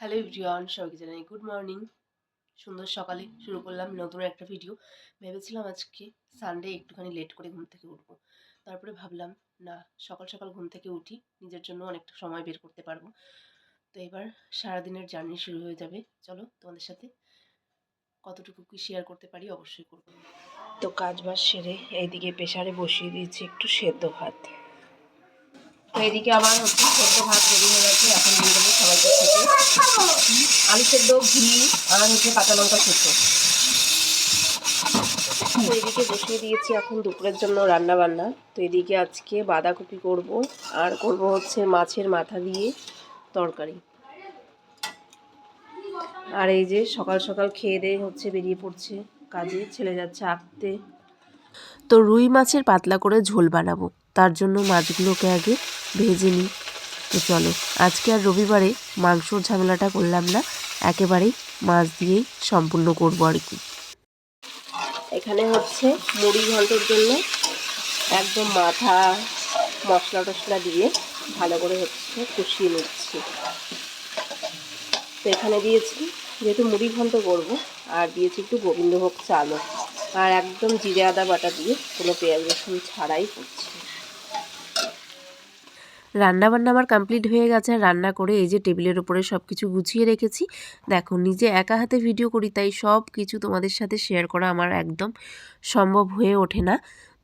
Hello everyone সবাইকে জানাই good morning সুন্দর সকালে শুরু করলাম নতুন একটা ভিডিও ভেবেছিলাম আজকে সানডে একটুখানি লেট করে ঘুম থেকে উঠবো। তারপরে ভাবলাম, না, সকাল সকাল ঘুম থেকে উঠি, নিজের জন্য অনেকটা সময় বের করতে পারব। তো এবার সারাদিনের জার্নি শুরু হয়ে যাবে। চলো তোমাদের সাথে কতটুকু কি শেয়ার করতে পারি অবশ্যই করব। তো কাজ বাজ সেরে এইদিকে প্রেশারে বসিয়ে দিয়েছি একটু সেদ্ধ ভাত। তো এদিকে আবার হচ্ছে সেদ্ধ ভাত রেডি হয়ে গেছে, এখন দিয়ে দেবো সবাইকে খেতে। আলু সেদ্ধ ঘি আর হচ্ছে কাঁচা লঙ্কা সেদ্ধ। তো এদিকে বসিয়ে দিয়েছি এখন দুপুরের জন্য রান্না বান্না তো এদিকে আজকে বাঁধাকপি করব, আর করব হচ্ছে মাছের মাথা দিয়ে তরকারি। আর এই যে সকাল সকাল খেয়ে দিয়ে হচ্ছে বেরিয়ে পড়ছে কাজে, ছেলে যাচ্ছে আঁকতে। তো রুই মাছের পাতলা করে ঝোল বানাবো, তার জন্য মাছগুলোকে আগে ভেজে নিই। তো চলো, আজকে আর রবিবারে মাংসর ঝামেলাটা করলাম না, একেবারেই মাছ দিয়েই সম্পূর্ণ করব আর কি। এখানে হচ্ছে মুড়ি ঘন্টর জন্য একদম মাথা মশলা টশলা দিয়ে ভালো করে হচ্ছে কষিয়ে নিচ্ছি। তো এখানে দিয়েছি, যেহেতু মুড়ি ঘন্ট করব, আর দিয়েছি একটু গোবিন্দভোগ চালও। আর একদম জিরে আদা বাটা দিয়ে কোনো পেঁয়াজ রসুন ছাড়াই করছি। রান্না বান্না আমার কমপ্লিট হয়ে গেছে রান্না করে এই যে টেবিলের উপরে সব কিছু গুছিয়ে রেখেছি। দেখো, নিজে একা হাতে ভিডিও করি, তাই সব কিছু তোমাদের সাথে শেয়ার করা আমার একদম সম্ভব হয়ে ওঠে না।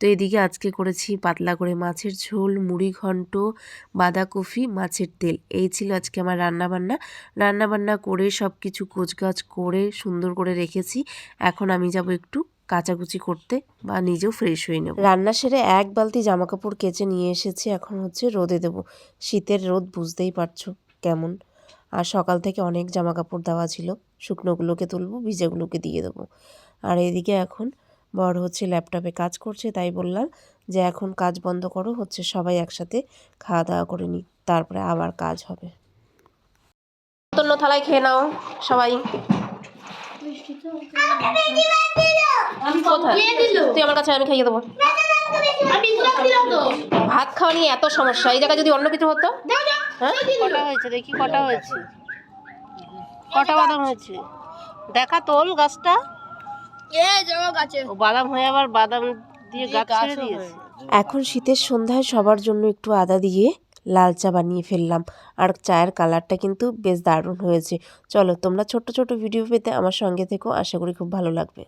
তো এদিকে আজকে করেছি পাতলা করে মাছের ঝোল, মুড়ি ঘন্ট, বাঁধাকপি, মাছের তেল। এই ছিল আজকে আমার রান্না বান্না রান্না বান্না করে সব কিছু কোচগাছ করে সুন্দর করে রেখেছি। এখন আমি যাব একটু কাচাকুচি করতে বা নিজেও ফ্রেশ হয়ে নেব। রান্না সেরে এক বালতি জামা কাপড় কেচে নিয়ে এসেছি এখন হচ্ছে রোদে দেব। শীতের রোদ বুঝতেই পারছ কেমন। আর সকাল থেকে অনেক জামা কাপড় দেওয়া ছিল শুকনোগুলোকে তুলবো ভিজেগুলোকে দিয়ে দেবো। আর এদিকে এখন বড় হচ্ছে ল্যাপটপে কাজ করছে তাই বললাম যে এখন কাজ বন্ধ করো হচ্ছে সবাই একসাথে খাওয়া দাওয়া করে নিই তারপরে আবার কাজ হবে। অন্য থালায় খেয়ে নাও সবাই। কোথায়? তুই আমার কাছে আমি খাইয়ে দেবো। ভাত খাওয়া নিয়ে এত সমস্যা। এই জায়গায় যদি অন্য কিছু হতো? হ্যাঁ? কটা হয়েছে দেখি কটা হয়েছে? কটা বাদাম হয়েছে? দেখা তোল গাছটা। ও বাদাম হয়ে আবার বাদাম দিয়ে গাছ ছেড়ে দিয়েছে। এখন শীতের সন্ধ্যায় সবার জন্য একটু আদা দিয়ে লাল চা বানিয়ে ফেললাম। আর চায়ের কালারটা কিন্তু বেশ দারুণ হয়েছে। চলো তোমরা ছোট ছোট ভিডিও পেতে আমার সঙ্গে থেকো। আশা করি খুব ভালো লাগবে।